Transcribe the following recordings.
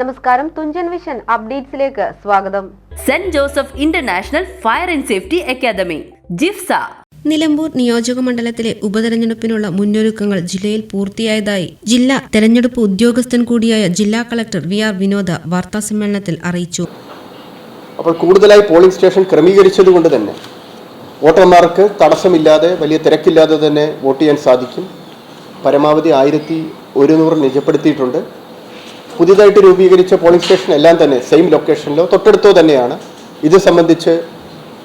നമസ്കാരം തുഞ്ചൻ വിഷൻ അപ്ഡേറ്റ്സിലേക്ക് സ്വാഗതം. Saint Joseph international fire and safety academy JIFSA. Nilambur നിയോജക മണ്ഡലത്തിലെ ഉപതെരഞ്ഞെടുപ്പിനുള്ള മുന്നൊരുക്കങ്ങൾ ജില്ലയിൽ പൂർത്തിയായതായി ജില്ലാ തെരഞ്ഞെടുപ്പ് ഉദ്യോഗസ്ഥൻ കൂടിയായ ജില്ലാ കളക്ടർ വി ആർ വിനോദ വാർത്താസമ്മേളനത്തിൽ അറിയിച്ചു. അപ്പോൾ കൂടുതലായി പോളിംഗ് സ്റ്റേഷൻ ക്രമീകരിച്ചതുകൊണ്ട് തന്നെ വോട്ടർമാർക്ക് തടസ്സമില്ലാതെ വലിയ തിരക്കില്ലാതെ തന്നെ വോട്ട് ചെയ്യാൻ സാധിക്കും. പരമാവധി ആയിരത്തി ഒരുന്നൂറ് നിജപ്പെടുത്തിയിട്ടുണ്ട്. പുതിയതായിട്ട് രൂപീകരിച്ച പോളിംഗ് സ്റ്റേഷൻ എല്ലാം തന്നെ സെയിം ലൊക്കേഷനിലോ തൊട്ടടുത്തോ തന്നെയാണ്. ഇത് സംബന്ധിച്ച്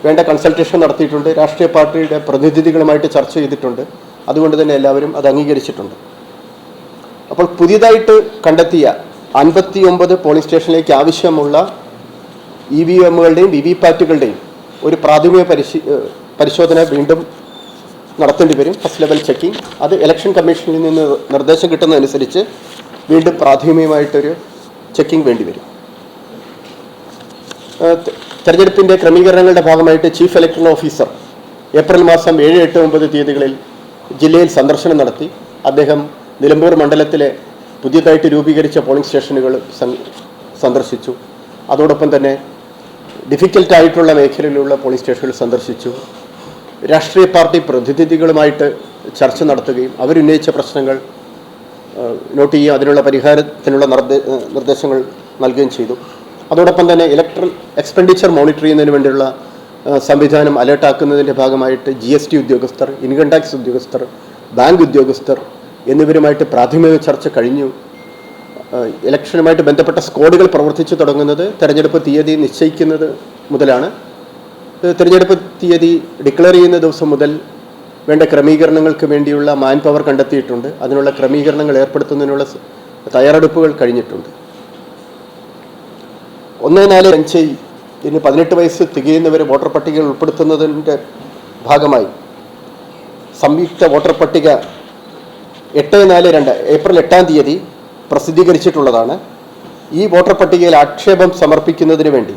വേണ്ട കൺസൾട്ടേഷൻ നടത്തിയിട്ടുണ്ട്. രാഷ്ട്രീയ പാർട്ടിയുടെ പ്രതിനിധികളുമായിട്ട് ചർച്ച ചെയ്തിട്ടുണ്ട്. അതുകൊണ്ട് തന്നെ എല്ലാവരും അത് അംഗീകരിച്ചിട്ടുണ്ട്. അപ്പോൾ പുതിയതായിട്ട് കണ്ടെത്തിയ അൻപത്തി ഒമ്പത് പോളിംഗ് സ്റ്റേഷനിലേക്ക് ആവശ്യമുള്ള ഇ വി എമ്മുകളുടെയും വി വി പാറ്റുകളുടെയും ഒരു പ്രാഥമിക പരിശീ പരിശോധന വീണ്ടും നടത്തേണ്ടി വരും. First level checking. അത് ഇലക്ഷൻ കമ്മീഷനിൽ നിന്ന് നിർദ്ദേശം കിട്ടുന്നതനുസരിച്ച് വീണ്ടും പ്രാഥമികമായിട്ടൊരു ചെക്കിംഗ് വേണ്ടി വരും. തെരഞ്ഞെടുപ്പിന്റെ ക്രമീകരണങ്ങളുടെ ഭാഗമായിട്ട് ചീഫ് ഇലക്ടറൽ ഓഫീസർ ഏപ്രിൽ മാസം ഏഴ് എട്ട് ഒമ്പത് തീയതികളിൽ ജില്ലയിൽ സന്ദർശനം നടത്തി. അദ്ദേഹം നിലമ്പൂർ മണ്ഡലത്തിലെ പുതിയതായിട്ട് രൂപീകരിച്ച പോളിംഗ് സ്റ്റേഷനുകൾ സന്ദർശിച്ചു. അതോടൊപ്പം തന്നെ ഡിഫിക്കൽട്ട് ആയിട്ടുള്ള മേഖലയിലുള്ള പോളിംഗ് സ്റ്റേഷനുകൾ സന്ദർശിച്ചു. രാഷ്ട്രീയ പാർട്ടി പ്രതിനിധികളുമായിട്ട് ചർച്ച നടത്തുകയും അവരുന്നയിച്ച പ്രശ്നങ്ങൾ നോട്ട് ചെയ്യുകയും അതിനുള്ള പരിഹാരത്തിനുള്ള നിർദ്ദേ നിർദ്ദേശങ്ങൾ നൽകുകയും ചെയ്തു. അതോടൊപ്പം തന്നെ ഇലക്ട്രൽ എക്സ്പെൻഡിച്ചർ മോണിറ്റർ ചെയ്യുന്നതിന് വേണ്ടിയുള്ള സംവിധാനം അലേർട്ടാക്കുന്നതിന്റെ ഭാഗമായിട്ട് ജി എസ് ടി ഉദ്യോഗസ്ഥർ ഇൻകം ടാക്സ് ഉദ്യോഗസ്ഥർ ബാങ്ക് ഉദ്യോഗസ്ഥർ എന്നിവരുമായിട്ട് പ്രാഥമിക ചർച്ച കഴിഞ്ഞു. ഇലക്ഷനുമായിട്ട് ബന്ധപ്പെട്ട സ്ക്വാഡുകൾ പ്രവർത്തിച്ചു തുടങ്ങുന്നത് തെരഞ്ഞെടുപ്പ് തീയതി നിശ്ചയിക്കുന്നത് മുതലാണ്. തിരഞ്ഞെടുപ്പ് തീയതി ഡിക്ലെയർ ചെയ്യുന്ന ദിവസം മുതൽ വേണ്ട ക്രമീകരണങ്ങൾക്ക് വേണ്ടിയുള്ള മാൻ പവർ കണ്ടെത്തിയിട്ടുണ്ട്. അതിനുള്ള ക്രമീകരണങ്ങൾ ഏർപ്പെടുത്തുന്നതിനുള്ള തയ്യാറെടുപ്പുകൾ കഴിഞ്ഞിട്ടുണ്ട്. ഒന്ന് നാല് അഞ്ച് ഇനി പതിനെട്ട് വയസ്സ് തികയുന്നവരെ വോട്ടർ പട്ടികയിൽ ഉൾപ്പെടുത്തുന്നതിന്റെ ഭാഗമായി. സംയുക്ത വോട്ടർ പട്ടിക എട്ട് നാല് രണ്ട് ഏപ്രിൽ എട്ടാം തീയതി പ്രസിദ്ധീകരിച്ചിട്ടുള്ളതാണ്. ഈ വോട്ടർ പട്ടികയിൽ ആക്ഷേപം സമർപ്പിക്കുന്നതിന് വേണ്ടി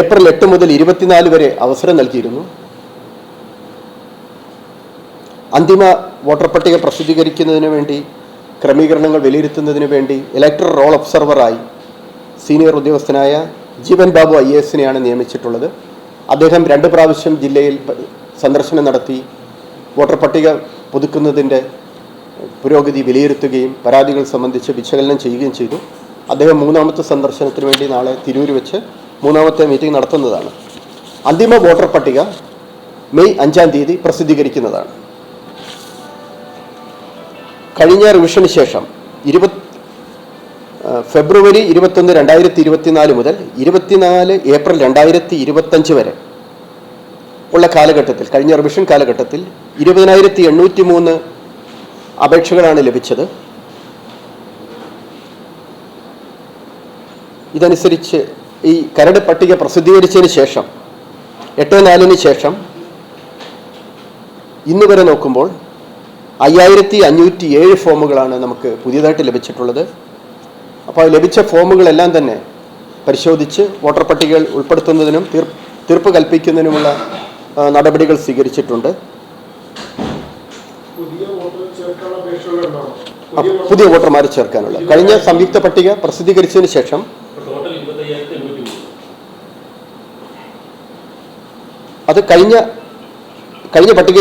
ഏപ്രിൽ എട്ട് മുതൽ ഇരുപത്തിനാല് വരെ അവസരം നൽകിയിരുന്നു. അന്തിമ വോട്ടർ പട്ടിക പ്രസിദ്ധീകരിക്കുന്നതിന് വേണ്ടി ക്രമീകരണങ്ങൾ വിലയിരുത്തുന്നതിന് വേണ്ടി ഇലക്ടറൽ റോൾ ഒബ്സർവറായി സീനിയർ ഉദ്യോഗസ്ഥനായ ജീവൻ ബാബു ഐ എസിനെയാണ് നിയമിച്ചിട്ടുള്ളത്. അദ്ദേഹം രണ്ട് പ്രാവശ്യം ജില്ലയിൽ സന്ദർശനം നടത്തി വോട്ടർ പട്ടിക പുതുക്കുന്നതിന്റെ പുരോഗതി വിലയിരുത്തുകയും പരാതികൾ സംബന്ധിച്ച് വിശകലനം ചെയ്യുകയും ചെയ്തു. അദ്ദേഹം മൂന്നാമത്തെ സന്ദർശനത്തിന് വേണ്ടി നാളെ തിരൂർ വെച്ച് മൂന്നാമത്തെ മീറ്റിംഗ് നടത്തുന്നതാണ്. അന്തിമ വോട്ടർ പട്ടിക മെയ് അഞ്ചാം തീയതി പ്രസിദ്ധീകരിക്കുന്നതാണ്. കഴിഞ്ഞ റിവിഷന് ശേഷം ഇരുപത് ഫെബ്രുവരി ഇരുപത്തൊന്ന് രണ്ടായിരത്തി ഇരുപത്തിനാല് മുതൽ ഇരുപത്തിനാല് ഏപ്രിൽ രണ്ടായിരത്തി ഇരുപത്തഞ്ച് വരെ ഉള്ള കാലഘട്ടത്തിൽ കഴിഞ്ഞ റിവിഷൻ കാലഘട്ടത്തിൽ ഇരുപതിനായിരത്തി എണ്ണൂറ്റി മൂന്ന് അപേക്ഷകളാണ് ലഭിച്ചത്. ഇതനുസരിച്ച് ഈ കരട് പട്ടിക പ്രസിദ്ധീകരിച്ചതിന് ശേഷം എട്ട് നാലിന് ശേഷം ഇന്ന് വരെ നോക്കുമ്പോൾ അയ്യായിരത്തി അഞ്ഞൂറ്റി ഏഴ് ഫോമുകളാണ് നമുക്ക് പുതിയതായിട്ട് ലഭിച്ചിട്ടുള്ളത്. അപ്പോൾ ലഭിച്ച ഫോമുകളെല്ലാം തന്നെ പരിശോധിച്ച് വോട്ടർ പട്ടികകൾ ഉൾപ്പെടുത്തുന്നതിനും തീർ തീർപ്പ് കൽപ്പിക്കുന്നതിനുമുള്ള നടപടികൾ സ്വീകരിച്ചിട്ടുണ്ട്. പുതിയ വോട്ടർമാരെ ചേർക്കാനുള്ള. കഴിഞ്ഞ സംയുക്ത പട്ടിക പ്രസിദ്ധീകരിച്ചതിന് ശേഷം അത് കഴിഞ്ഞ കഴിഞ്ഞ പട്ടിക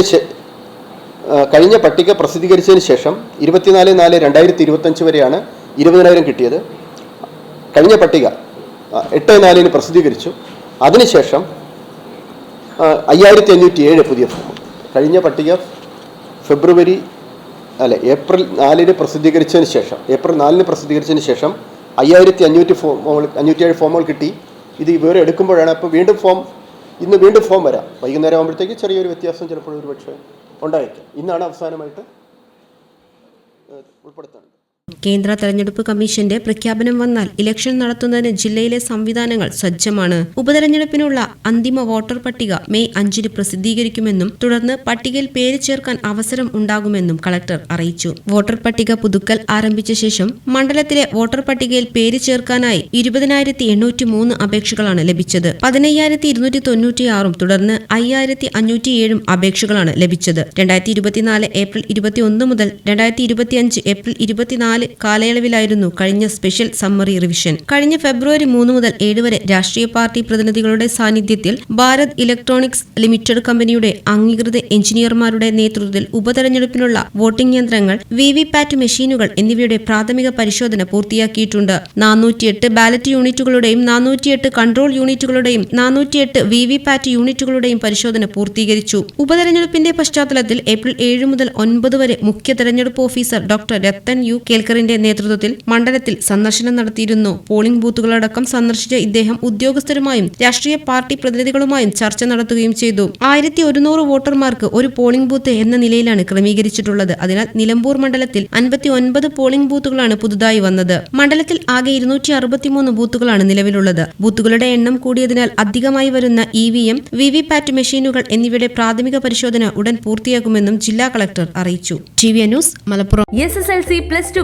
കഴിഞ്ഞ പട്ടിക പ്രസിദ്ധീകരിച്ചതിന് ശേഷം ഇരുപത്തിനാല് നാല് രണ്ടായിരത്തി ഇരുപത്തഞ്ച് വരെയാണ് ഇരുപതിനായിരം കിട്ടിയത്. കഴിഞ്ഞ പട്ടിക എട്ട് നാലിന് പ്രസിദ്ധീകരിച്ചു. അതിനുശേഷം അയ്യായിരത്തി അഞ്ഞൂറ്റി ഏഴ് പുതിയ ഫോം. കഴിഞ്ഞ പട്ടിക ഫെബ്രുവരി അല്ല ഏപ്രിൽ നാലിന് പ്രസിദ്ധീകരിച്ചതിന് ശേഷം ഏപ്രിൽ നാലിന് പ്രസിദ്ധീകരിച്ചതിന് ശേഷം അയ്യായിരത്തി അഞ്ഞൂറ്റി ഫോമുകൾ അഞ്ഞൂറ്റി ഏഴ് ഫോമുകൾ കിട്ടി. ഇത് വിവരം എടുക്കുമ്പോഴാണ് അപ്പോൾ വീണ്ടും ഫോം ഇന്ന് വീണ്ടും ഫോം വരാം. വൈകുന്നേരം ആകുമ്പോഴത്തേക്ക് ചെറിയൊരു വ്യത്യാസം ചിലപ്പോൾ ഒരു പക്ഷേ ഉണ്ടായേക്കാം ഇന്നാണ് അവസാനമായിട്ട് ഏഹ്, ഉൾപ്പെടുത്തേണ്ടത്. കേന്ദ്ര തെരഞ്ഞെടുപ്പ് കമ്മീഷന്റെ പ്രഖ്യാപനം വന്നാൽ ഇലക്ഷൻ നടത്തുന്നതിന് ജില്ലയിലെ സംവിധാനങ്ങൾ സജ്ജമാണ്. ഉപതെരഞ്ഞെടുപ്പിനുള്ള അന്തിമ വോട്ടർ പട്ടിക മെയ് അഞ്ചിന് പ്രസിദ്ധീകരിക്കുമെന്നും തുടർന്ന് പട്ടികയിൽ പേര് ചേർക്കാൻ അവസരം ഉണ്ടാകുമെന്നും കളക്ടർ അറിയിച്ചു. വോട്ടർ പട്ടിക പുതുക്കൽ ആരംഭിച്ച ശേഷം മണ്ഡലത്തിലെ വോട്ടർ പട്ടികയിൽ പേര് ചേർക്കാനായി ഇരുപതിനായിരത്തി എണ്ണൂറ്റി മൂന്ന് അപേക്ഷകളാണ് ലഭിച്ചത്. പതിനയ്യായിരത്തി ഇരുന്നൂറ്റി തൊണ്ണൂറ്റിയാറും തുടർന്ന് അയ്യായിരത്തി അഞ്ഞൂറ്റിയേഴും അപേക്ഷകളാണ് ലഭിച്ചത്. രണ്ടായിരത്തി ഇരുപത്തിനാല് ഏപ്രിൽ ഇരുപത്തിയൊന്ന് മുതൽ രണ്ടായിരത്തി ഇരുപത്തിയഞ്ച് ഏപ്രിൽ ഇരുപത്തിനാല് നാല് കാലയളവിലായിരുന്നു കഴിഞ്ഞ സ്പെഷ്യൽ സമ്മറി റിവിഷൻ. കഴിഞ്ഞ ഫെബ്രുവരി മൂന്ന് മുതൽ ഏഴ് വരെ രാഷ്ട്രീയ പാർട്ടി പ്രതിനിധികളുടെ സാന്നിധ്യത്തിൽ ഭാരത് ഇലക്ട്രോണിക്സ് ലിമിറ്റഡ് കമ്പനിയുടെ അംഗീകൃത എഞ്ചിനീയർമാരുടെ നേതൃത്വത്തിൽ ഉപതെരഞ്ഞെടുപ്പിനുള്ള വോട്ടിംഗ് യന്ത്രങ്ങൾ വി വി പാറ്റ് മെഷീനുകൾ എന്നിവയുടെ പ്രാഥമിക പരിശോധന പൂർത്തിയാക്കിയിട്ടുണ്ട്. നാനൂറ്റിയെട്ട് ബാലറ്റ് യൂണിറ്റുകളുടെയും നാനൂറ്റിയെട്ട് കൺട്രോൾ യൂണിറ്റുകളുടെയും നാനൂറ്റിയെട്ട് വി വി പാറ്റ് യൂണിറ്റുകളുടെയും പരിശോധന പൂർത്തീകരിച്ചു. ഉപതെരഞ്ഞെടുപ്പിന്റെ പശ്ചാത്തലത്തിൽ ഏപ്രിൽ ഏഴ് മുതൽ ഒൻപത് വരെ മുഖ്യ തെരഞ്ഞെടുപ്പ് ഓഫീസർ ഡോക്ടർ രത്തൻ യു. കേൽക്കറിന്റെ നേതൃത്വത്തിൽ മണ്ഡലത്തിൽ സന്ദർശനം നടത്തിയിരുന്നു. പോളിംഗ് ബൂത്തുകളടക്കം സന്ദർശിച്ച ഇദ്ദേഹം ഉദ്യോഗസ്ഥരുമായും രാഷ്ട്രീയ പാർട്ടി പ്രതിനിധികളുമായും ചർച്ച നടത്തുകയും ചെയ്തു. ആയിരത്തി ഒരുന്നൂറ് വോട്ടർമാർക്ക് ഒരു പോളിംഗ് ബൂത്ത് എന്ന നിലയിലാണ് ക്രമീകരിച്ചിട്ടുള്ളത്. അതിനാൽ നിലമ്പൂർ മണ്ഡലത്തിൽ അൻപത്തി ഒൻപത് പോളിംഗ് ബൂത്തുകളാണ് പുതുതായി വന്നത്. മണ്ഡലത്തിൽ ആകെ ഇരുന്നൂറ്റി അറുപത്തിമൂന്ന് ബൂത്തുകളാണ് നിലവിലുള്ളത്. ബൂത്തുകളുടെ എണ്ണം കൂടിയതിനാൽ അധികമായി വരുന്ന E V M V V pat മെഷീനുകൾ എന്നിവയുടെ പ്രാഥമിക പരിശോധന ഉടൻ പൂർത്തിയാക്കുമെന്നും ജില്ലാ കളക്ടർ അറിയിച്ചു. T V news Malappuram. S S L C plus two